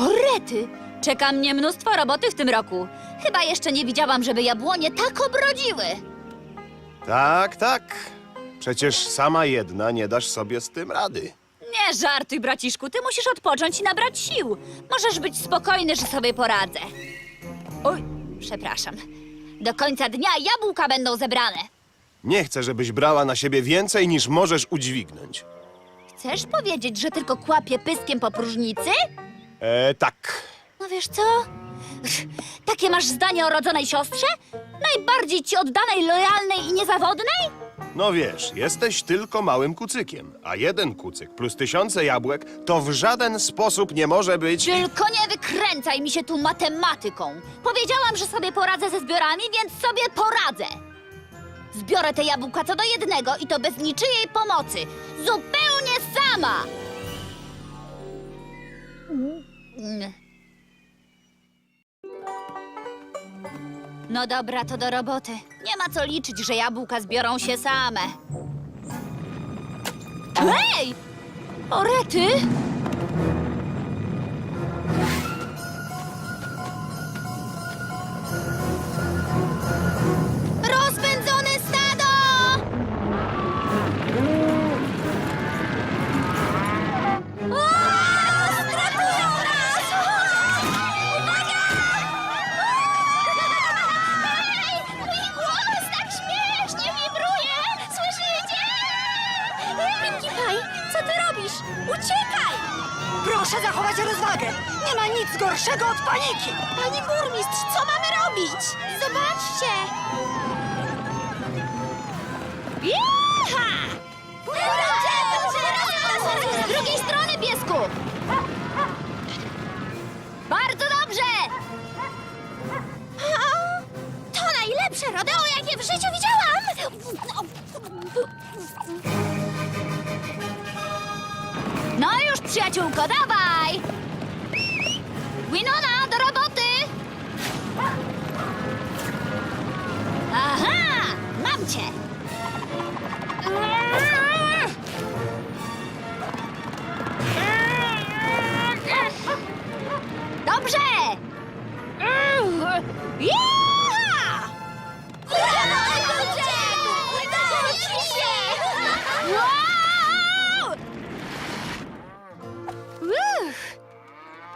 Orety! Czeka mnie mnóstwo roboty w tym roku. Chyba jeszcze nie widziałam, żeby jabłonie tak obrodziły. Tak, tak. Przecież sama jedna nie dasz sobie z tym rady. Nie żartuj, braciszku, ty musisz odpocząć i nabrać sił. Możesz być spokojny, że sobie poradzę. Oj, przepraszam. Do końca dnia jabłka będą zebrane. Nie chcę, żebyś brała na siebie więcej niż możesz udźwignąć. Chcesz powiedzieć, że tylko kłapię pyskiem po próżnicy? E, tak. No wiesz co? Takie masz zdanie o rodzonej siostrze? Najbardziej ci oddanej, lojalnej i niezawodnej? No wiesz, jesteś tylko małym kucykiem, a jeden kucyk plus tysiące jabłek to w żaden sposób nie może być... Tylko nie wykręcaj mi się tu matematyką. Powiedziałam, że sobie poradzę ze zbiorami, więc sobie poradzę. Zbiorę te jabłka co do jednego i to bez niczyjej pomocy. Zupełnie sama. No dobra, to do roboty. Nie ma co liczyć, że jabłka zbiorą się same. Hej! Orety! Jecha! Z drugiej strony, piesku! Bardzo dobrze! To najlepsze rodeo, jakie w życiu widziałam! No już, przyjaciółko, dawaj! Winona, do roboty! Aha! Mam cię! Dobrze! Się! Wow! Uff.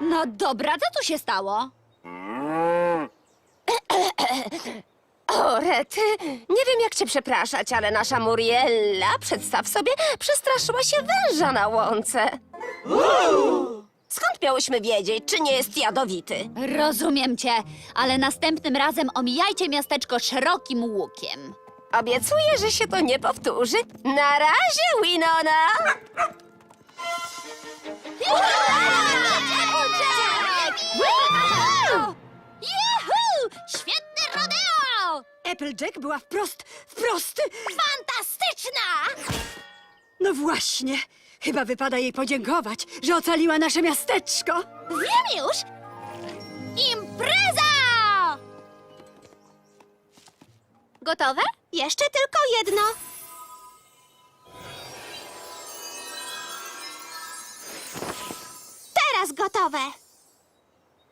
No dobra, co tu się stało? O, Rety, nie wiem jak cię przepraszać, ale nasza Muriella, przedstaw sobie, przestraszyła się węża na łące. Skąd miałyśmy wiedzieć, czy nie jest jadowity? Rozumiem cię, ale następnym razem omijajcie miasteczko szerokim łukiem. Obiecuję, że się to nie powtórzy. Na razie, Winona! Juhu! Applejack była wprost, wprost... Fantastyczna! No właśnie, chyba wypada jej podziękować, że ocaliła nasze miasteczko. Wiem już! Impreza! Gotowe? Jeszcze tylko jedno. Teraz gotowe.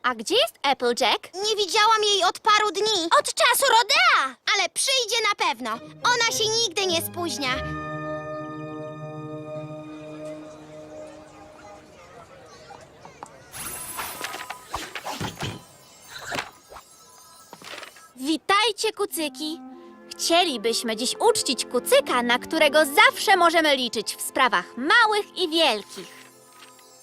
A gdzie jest Applejack? Nie widziałam jej od paru dni. Od czasu rodea! Ale przyjdzie na pewno. Ona się nigdy nie spóźnia. Witajcie, kucyki! Chcielibyśmy dziś uczcić kucyka, na którego zawsze możemy liczyć w sprawach małych i wielkich.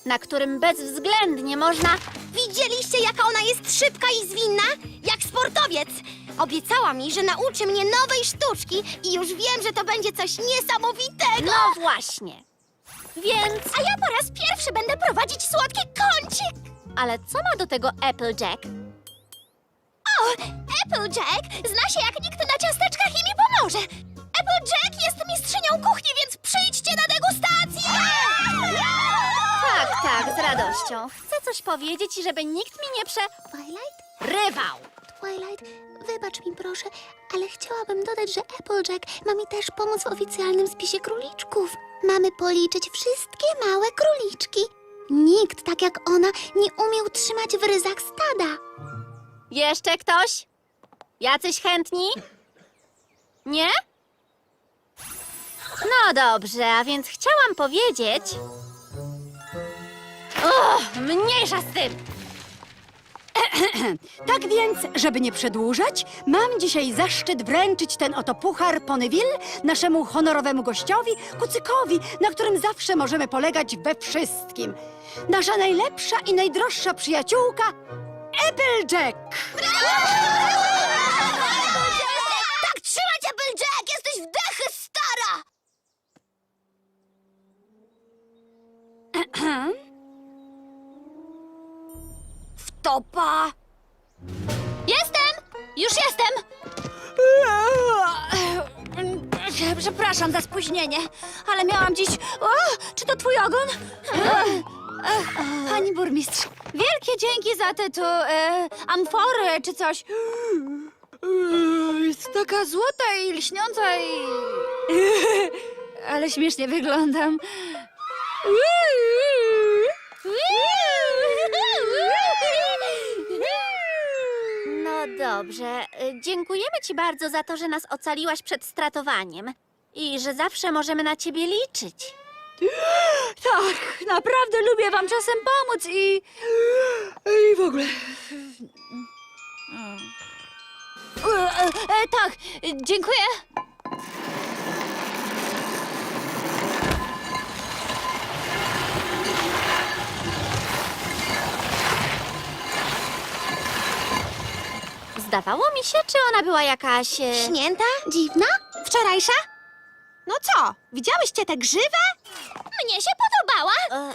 Na którym bezwzględnie można. Widzieliście, jaka ona jest szybka i zwinna? Jak sportowiec. Obiecała mi, że nauczy mnie nowej sztuczki i już wiem, że to będzie coś niesamowitego. No właśnie. Więc. A ja po raz pierwszy będę prowadzić słodki kącik. Ale co ma do tego Applejack? O, Applejack zna się jak nikt na ciasteczkach i mi pomoże. Applejack jest mistrzynią kuchni, więc przyjdźcie na degustację! Tak, tak, z radością. Chcę coś powiedzieć, żeby nikt mi nie prze. Twilight? rywał. Twilight, wybacz mi proszę, ale chciałabym dodać, że Applejack ma mi też pomóc w oficjalnym spisie króliczków. Mamy policzyć wszystkie małe króliczki. Nikt, tak jak ona, nie umiał trzymać w ryzach stada. Jeszcze ktoś? Jacyś chętni? Nie? No dobrze, a więc chciałam powiedzieć. O, mniejsza z tym! Tak więc, żeby nie przedłużać, mam dzisiaj zaszczyt wręczyć ten oto puchar Ponyville naszemu honorowemu gościowi, kucykowi, na którym zawsze możemy polegać we wszystkim. Nasza najlepsza i najdroższa przyjaciółka Applejack! Tak trzymać, Applejack! Jesteś w dechy, stara! Wtopa! Jestem! Już jestem! Przepraszam za spóźnienie, ale miałam dziś... O, czy to twój ogon? Pani burmistrz, wielkie dzięki za tytuł e, amfory czy coś. Jest taka złota i lśniąca i... Ale śmiesznie wyglądam. Dobrze. y, Dziękujemy ci bardzo za to, że nas ocaliłaś przed stratowaniem. I że zawsze możemy na ciebie liczyć. Tak, naprawdę lubię wam czasem pomóc i... i w ogóle... E, e, tak, dziękuję. Zdawało mi się, czy ona była jakaś. e, Śnięta? Dziwna? Wczorajsza? No co, widziałyście te grzywe? Mnie się podobała. E.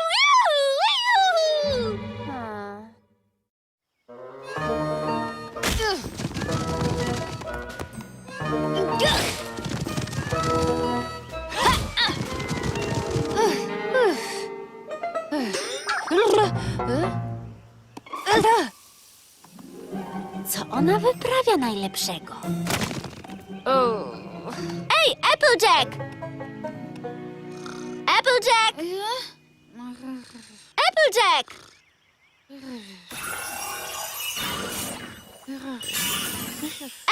Hmm. Ona wyprawia najlepszego? Ej, Applejack! Applejack! Applejack!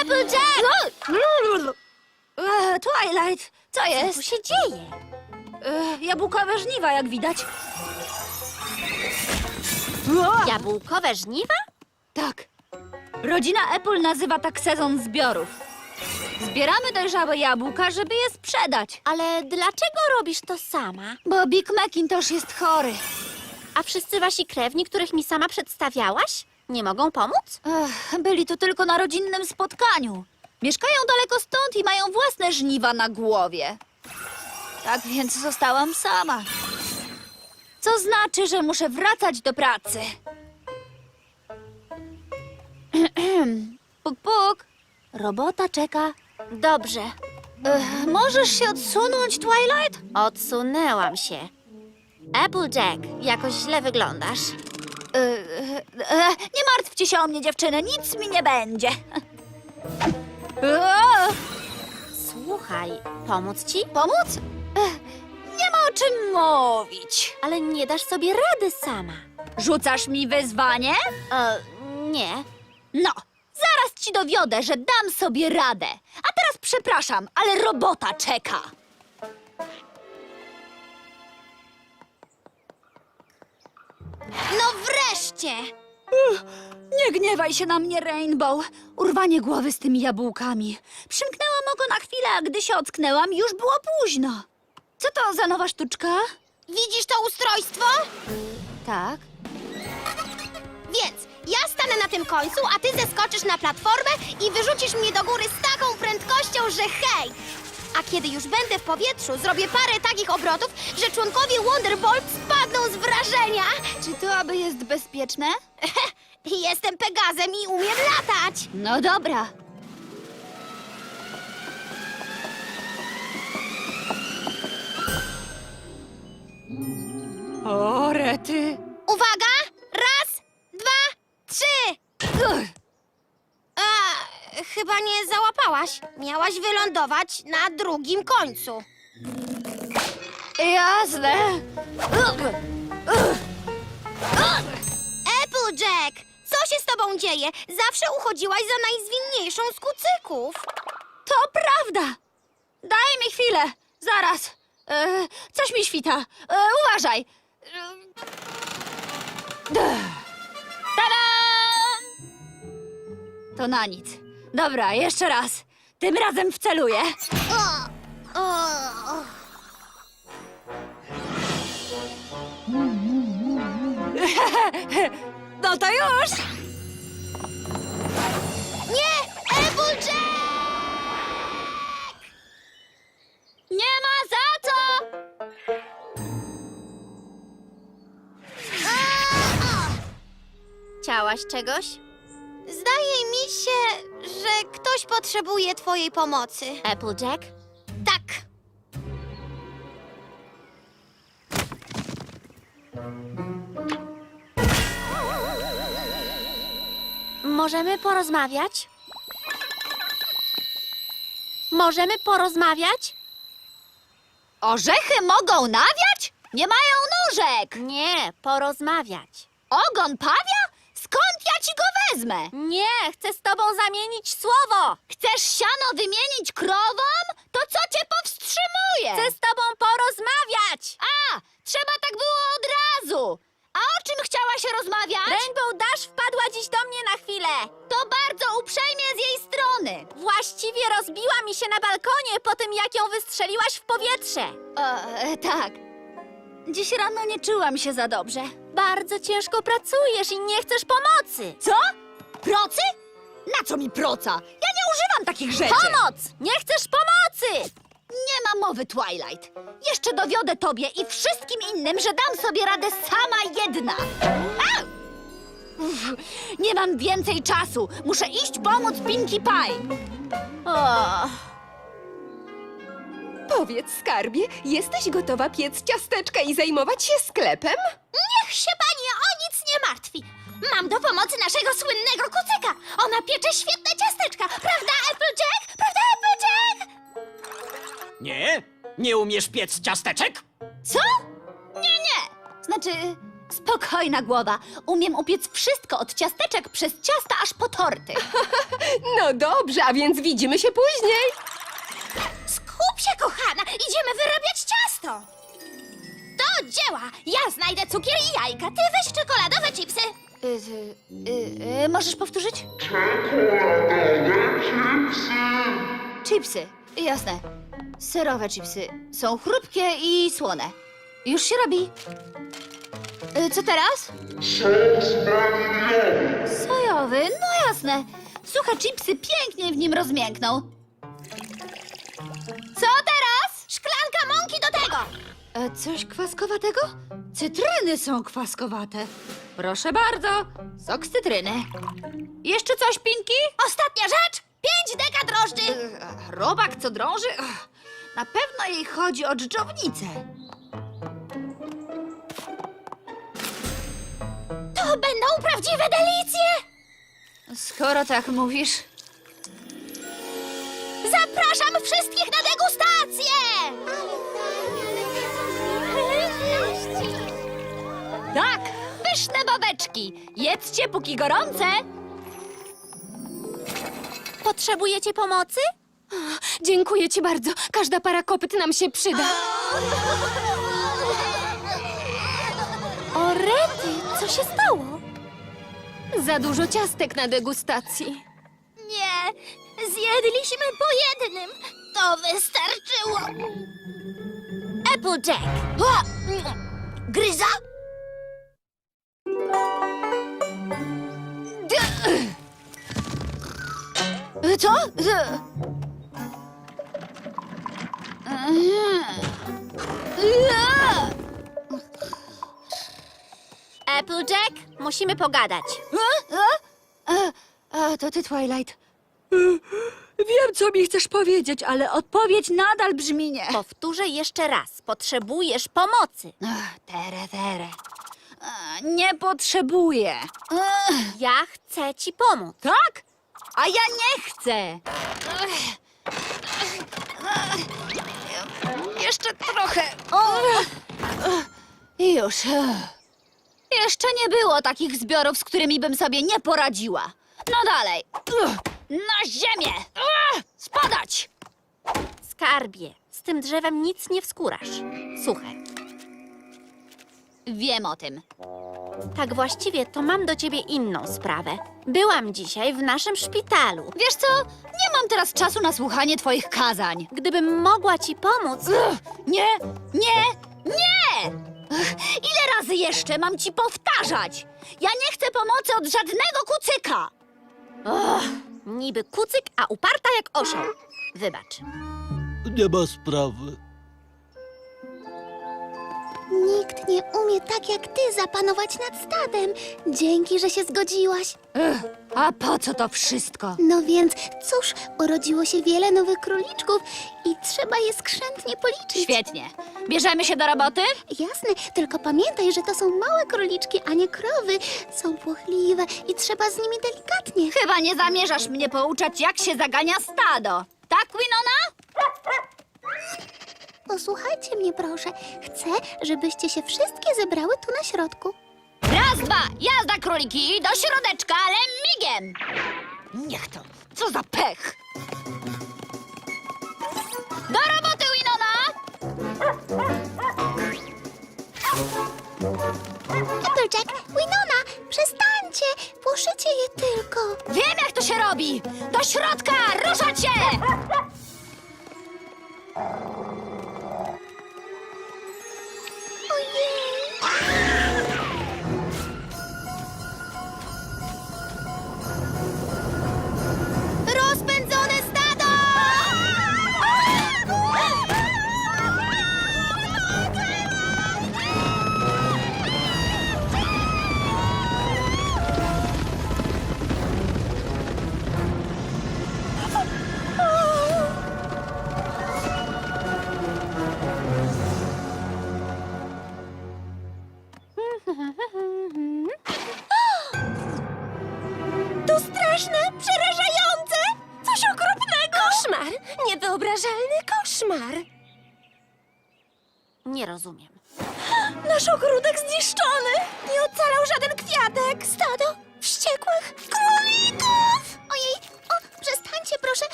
Applejack! E, Twilight, co Co jest? się dzieje? E, jabłkowe żniwa, jak widać. Jabłkowe żniwa? Tak. Rodzina Apple nazywa tak sezon zbiorów. Zbieramy dojrzałe jabłka, żeby je sprzedać. Ale dlaczego robisz to sama? Bo Big Macintosh jest chory. A wszyscy wasi krewni, których mi sama przedstawiałaś, nie mogą pomóc? Ech, byli tu tylko na rodzinnym spotkaniu. Mieszkają daleko stąd i mają własne żniwa na głowie. Tak więc zostałam sama. Co znaczy, że muszę wracać do pracy. puk, puk. Robota czeka. Dobrze, Ech, możesz się odsunąć, Twilight? odsunęłam się. Applejack, jakoś źle wyglądasz. E, e, e, nie martwcie się o mnie, dziewczyny, nic mi nie będzie. Słuchaj, pomóc ci? pomóc? Ech, nie ma o czym mówić. Ale nie dasz sobie rady sama. Rzucasz mi wyzwanie? E, nie. No, zaraz ci dowiodę, że dam sobie radę. A teraz przepraszam, ale robota czeka. No wreszcie! Nie gniewaj się na mnie, Rainbow. Urwanie głowy z tymi jabłkami. Przymknęłam oko na chwilę, a gdy się ocknęłam, już było późno. Co to za nowa sztuczka? Widzisz to ustrojstwo? Tak. Więc ja stanę na tym końcu, a ty zeskoczysz na platformę i wyrzucisz mnie do góry z taką prędkością, że hej! A kiedy już będę w powietrzu, zrobię parę takich obrotów, że członkowie Wonderbolt spadną z wrażenia. Czy to aby jest bezpieczne? Jestem Pegazem i umiem latać. No dobra. O, rety. Uwaga! trzy! A, chyba nie załapałaś. Miałaś wylądować na drugim końcu. Jasne. Applejack! Co się z tobą dzieje? Zawsze uchodziłaś za najzwinniejszą z kucyków. To prawda. Daj mi chwilę. Zaraz. E, coś mi świta. E, uważaj. E, Tada! To na nic. Dobra, jeszcze raz. Tym razem wceluję. No to już! Nie! Applejack! Nie ma za co! Chciałaś czegoś? Ktoś potrzebuje twojej pomocy. Applejack? Tak. Możemy porozmawiać? Możemy porozmawiać? Orzechy mogą nawiać? Nie mają nóżek! Nie, porozmawiać. Ogon pawia? Skąd ja ci go wezmę? Nie, chcę z tobą zamienić słowo. Chcesz siano wymienić krowom? To co cię powstrzymuje? Chcę z tobą porozmawiać. A, trzeba tak było od razu! A o czym chciałaś rozmawiać? Rainbow Dash wpadła dziś do mnie na chwilę. To bardzo uprzejmie z jej strony. Właściwie rozbiła mi się na balkonie po tym, jak ją wystrzeliłaś w powietrze. E, tak. Dziś rano nie czułam się za dobrze. Bardzo ciężko pracujesz i nie chcesz pomocy. Co? Procy? Na co mi proca? Ja nie używam takich rzeczy. Pomoc! Nie chcesz pomocy! Nie ma mowy, Twilight. Jeszcze dowiodę tobie i wszystkim innym, że dam sobie radę sama jedna. Uff, nie mam więcej czasu. Muszę iść pomóc Pinkie Pie. O, Powiedz, skarbie, jesteś gotowa piec ciasteczka i zajmować się sklepem? Niech się pani o nic nie martwi. Mam do pomocy naszego słynnego kucyka. Ona piecze świetne ciasteczka. Prawda, Applejack? Prawda, Applejack? Nie? Nie umiesz piec ciasteczek? Co? Nie, nie. Znaczy, spokojna głowa. Umiem upiec wszystko od ciasteczek przez ciasta aż po torty. No dobrze, a więc widzimy się później. Skup się, kochana. Idziemy wyrabiać ciasto. Do dzieła. Ja znajdę cukier i jajka. Ty weź czekoladowe chipsy. Y, y, y, możesz powtórzyć? Chipsy, jasne. Serowe chipsy. Są chrupkie i słone. Już się robi. Y, co teraz? Sojowy, no jasne. Suche chipsy pięknie w nim rozmiękną. Co teraz? Szklanka mąki do tego. E, coś kwaskowatego? Cytryny są kwaskowate. Proszę bardzo, sok z cytryny. Jeszcze coś, Pinki? Ostatnia rzecz. Pięć deka drożdży. E, Robak, co drąży? Ach, Na pewno jej chodzi o dżdżownicę. To będą prawdziwe delicje. Skoro tak mówisz. Zapraszam wszystkich na degustację! Tak, pyszne babeczki. Jedzcie póki gorące. potrzebujecie pomocy? Dziękuję ci bardzo. Każda para kopyt nam się przyda. O, Rety, co się stało? Za dużo ciastek na degustacji. Nie, zjedliśmy po jednym. To wystarczyło. Applejack! O! Gryza? Co? Y, Applejack, musimy pogadać. E, to ty, Twilight. Wiem, co mi chcesz powiedzieć, ale odpowiedź nadal brzmi nie. Powtórzę jeszcze raz. Potrzebujesz pomocy. Ach, Tere, tere. A, Nie potrzebuję. Ja chcę ci pomóc. Tak? A ja nie chcę. Jeszcze trochę. O. Już. Jeszcze nie było takich zbiorów, z którymi bym sobie nie poradziła. No dalej. Na ziemię! Spadać! Skarbie, z tym drzewem nic nie wskórasz. Suche. Wiem o tym. Tak właściwie to mam do ciebie inną sprawę. Byłam dzisiaj w naszym szpitalu. Wiesz co? Nie mam teraz czasu na słuchanie twoich kazań. Gdybym mogła ci pomóc, Ugh, nie, nie, nie! Ugh, ile razy jeszcze mam ci powtarzać? Ja nie chcę pomocy od żadnego kucyka! niby kucyk, a uparta jak osioł. Wybacz. Nie ma sprawy. Nikt nie umie tak jak ty zapanować nad stadem. Dzięki, że się zgodziłaś. A po co to wszystko? No więc, cóż, urodziło się wiele nowych króliczków i trzeba je skrzętnie policzyć. Świetnie. Bierzemy się do roboty? Jasne, tylko pamiętaj, że to są małe króliczki, a nie krowy. Są płochliwe i trzeba z nimi delikatnie. Chyba nie zamierzasz mnie pouczać, jak się zagania stado. Tak, Winona? Posłuchajcie mnie, proszę. Chcę, żebyście się wszystkie zebrały tu na środku. Raz, dwa, jazda króliki, do środeczka, ale migiem! Niech to, co za pech! Do roboty, Winona! Applejack, Winona, przestańcie! Płoszycie je tylko. Wiem, jak to się robi! Do środka, ruszać się!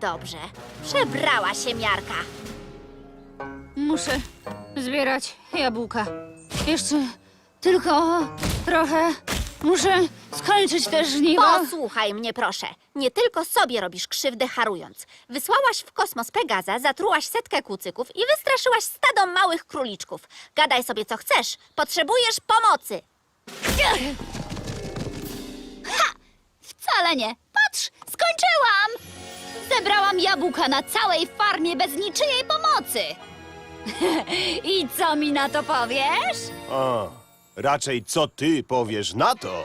Dobrze. Przebrała się miarka. Muszę zbierać jabłka. Jeszcze tylko trochę. Muszę skończyć te żniwo. Posłuchaj mnie, proszę. Nie tylko sobie robisz krzywdę harując. Wysłałaś w kosmos Pegaza, zatrułaś setkę kucyków i wystraszyłaś stado małych króliczków. Gadaj sobie co chcesz. Potrzebujesz pomocy. Wcale nie. Patrz, skończyłam! Zebrałam jabłka na całej farmie bez niczyjej pomocy. I co mi na to powiesz? O, raczej co ty powiesz na to?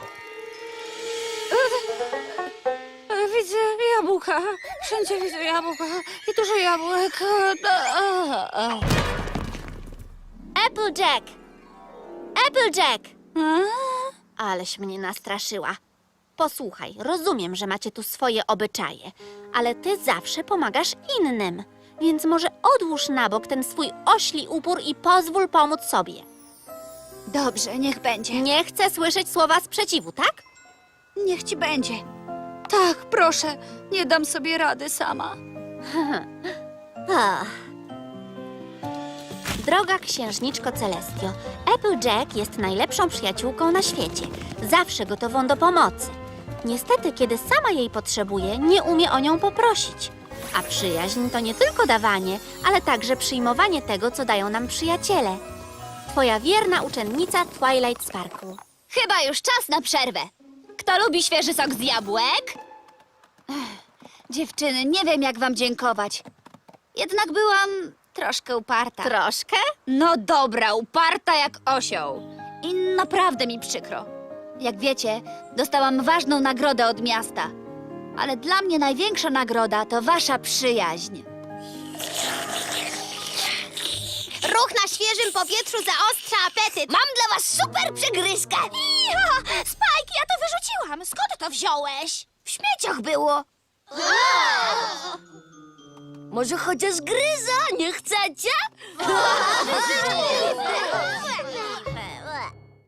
Widzę jabłka. Wszędzie widzę jabłka. I dużo jabłek. Applejack! Applejack! Aleś mnie nastraszyła. Posłuchaj, rozumiem, że macie tu swoje obyczaje, ale ty zawsze pomagasz innym. Więc może odłóż na bok ten swój ośli upór i pozwól pomóc sobie. Dobrze, niech będzie. Nie chcę słyszeć słowa sprzeciwu, tak? Niech ci będzie. Tak, proszę. Nie dam sobie rady sama. Ach. Droga księżniczko Celestio, Applejack jest najlepszą przyjaciółką na świecie. Zawsze gotową do pomocy. Niestety, kiedy sama jej potrzebuje, nie umie o nią poprosić. A przyjaźń to nie tylko dawanie, ale także przyjmowanie tego, co dają nam przyjaciele. Twoja wierna uczennica Twilight Sparkle. Chyba już czas na przerwę. Kto lubi świeży sok z jabłek? Ech, dziewczyny, nie wiem jak wam dziękować. Jednak byłam troszkę uparta. Troszkę? No dobra, uparta jak osioł. I naprawdę mi przykro. Jak wiecie, dostałam ważną nagrodę od miasta. Ale dla mnie największa nagroda to wasza przyjaźń. Ruch na świeżym powietrzu zaostrza apetyt. Mam dla was super przegryzkę. Ja, Spike, ja to wyrzuciłam. Skąd to wziąłeś? W śmieciach było. Może chociaż gryza, nie chcecie?